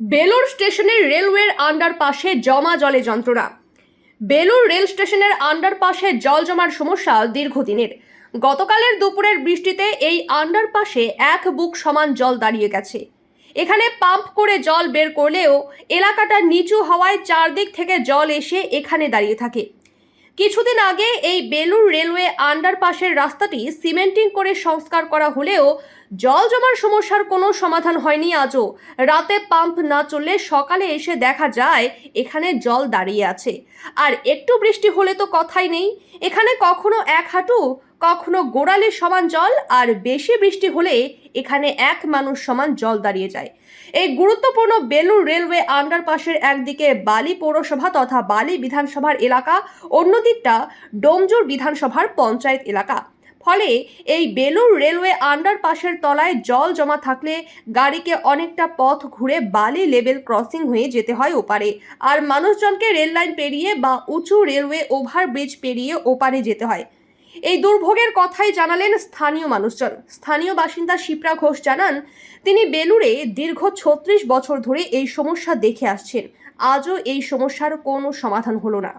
বেলুর স্টেশনের রেলওয়ের আন্ডারপাসে জমা জলে যন্ত্রণা। বেলুর রেল স্টেশনের আন্ডারপাসে জল জমার সমস্যা দীর্ঘদিনের। গতকালের দুপুরের বৃষ্টিতে এই আন্ডারপাসে এক বুক সমান জল দাঁড়িয়ে গেছে। এখানে পাম্প করে জল বের করলেও এলাকাটা নিচু হওয়ায় চারদিক থেকে জল এসে এখানে দাঁড়িয়ে থাকে। কিছুদিন আগে এই বেলুর রেলওয়ে আন্ডারপাসের রাস্তাটি সিমেন্টিং করে সংস্কার করা হলেও জল জমার সমস্যার কোনো সমাধান হয়নি আজও। রাতে পাম্প না চললে সকালে এসে দেখা যায়, এখানে জল দাঁড়িয়ে আছে। আর একটু বৃষ্টি হলে তো কথাই নেই। এখানে কখনো এক হাঁটু কখনো গোড়ালির সমান জল আর বেশি বৃষ্টি হলে এখানে এক মানুষ সমান জল দাঁড়িয়ে যায়। এই গুরুত্বপূর্ণ বেলুর রেলওয়ে আন্ডারপাসের একদিকে বালি পৌরসভা তথা বালি বিধানসভার এলাকা, অন্যদিকটা ডোমজুর বিধানসভার পঞ্চায়েত এলাকা। ফলে এই বেলুর রেলওয়ে আন্ডারপাসের তলায় জল জমা থাকলে গাড়িকে অনেকটা পথ ঘুরে বালি লেভেল ক্রসিং হয়ে যেতে হয় ওপারে। আর মানুষজনকে রেল লাইন পেরিয়ে বা উঁচু রেলওয়ে ওভারব্রিজ পেরিয়ে ওপারে যেতে হয়। এই দুর্ভোগের কথাই জানালেন স্থানীয় মানুষজন। স্থানীয় বাসিন্দা শিপ্রা ঘোষ জানান, তিনি বেলুড়ে দীর্ঘ ছত্রিশ বছর ধরে এই সমস্যা দেখে আসছেন। আজও এই সমস্যার কোনো সমাধান হলো না।